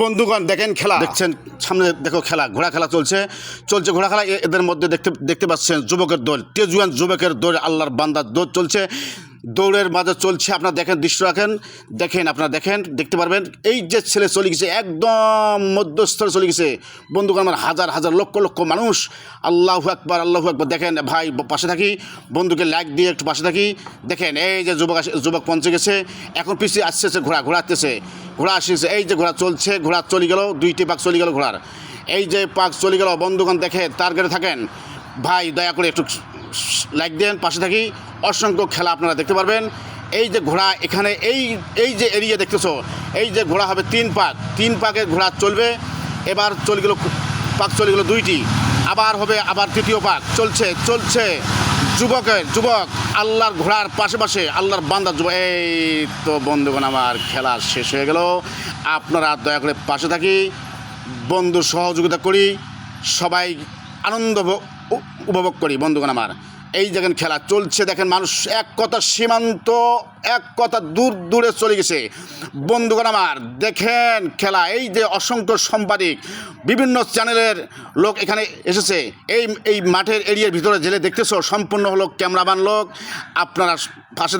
বন্ধুগণ, দেখেন খেলা। দেখছেন, সামনে দেখো খেলা, ঘোড়া খেলা চলছে। চলছে ঘোড়া খেলা এদের মধ্যে দেখতে দেখতে পাচ্ছেন যুবকের দৌড় তেজুয়ান যুবকের দৌড় আল্লাহর বান্দার দৌড় চলছে। দৌড়ের মাঝে চলছে। আপনারা দেখেন, দৃশ্য রাখেন। দেখেন, আপনারা দেখেন, দেখতে পারবেন। এই যে ছেলে চলে গেছে, একদম মধ্যস্থলে চলে গেছে। বন্ধুগণ, আমার হাজার হাজার লক্ষ লক্ষ মানুষ। আল্লাহ একবার আল্লাহ একবার দেখেন, ভাই পাশে থাকি। বন্ধুকে লাইক দিয়ে একটু পাশে থাকি। দেখেন, এই যে যুবক যুবক পৌঁছে গেছে। এখন পিছিয়ে আসছে ঘোড়া ঘোড়া আসতেছে ঘোড়া আসতেছে এই যে ঘোড়া চলছে, ঘোড়া চলে গেল, দুইটি পাক চলে গেল ঘোড়ার। এই যে পাক চলে গেল, বন্ধুগণ দেখে তার গেড়ে থাকেন। ভাই, দয়া করে একটু লাইক দেন, পাশে থাকি। অসংখ্য খেলা আপনারা দেখতে পারবেন। এই যে ঘোড়া এখানে, এই এই যে এরিয়া দেখতেছো, এই যে ঘোড়া হবে তিন পাক। তিন পাকের ঘোড়া চলবে। এবার চলে গেল, পাক চলে গেল দুইটি। আবার হবে, আবার তৃতীয় পাক। চলছে চলছে। যুবকের, যুবক, আল্লাহর ঘোড়ার পাশে পাশে আল্লাহর বান্দার যুবক এই তো বন্ধুগণ, আমার খেলা শেষ হয়ে গেল। আপনারা দয়া করে পাশে থাকি। বন্ধু সহযোগিতা করি। সবাই আনন্দ উপভোগ করি, বন্ধুগণ আমার। এই দেখেন খেলা চলছে, দেখেন মানুষ এক কথা সীমান্ত, এক কথা দূর দূরে চলে গেছে। বন্ধুগণ আমার, দেখেন খেলা, এই যে অসংখ্য সম্পাদিক বিভিন্ন চ্যানেলের লোক এখানে এসেছে। এই এই মাঠের এরিয়ার ভিতরে জেলে দেখতেছ, সম্পূর্ণ হলো ক্যামেরাম্যান লোক। আপনারা পাশে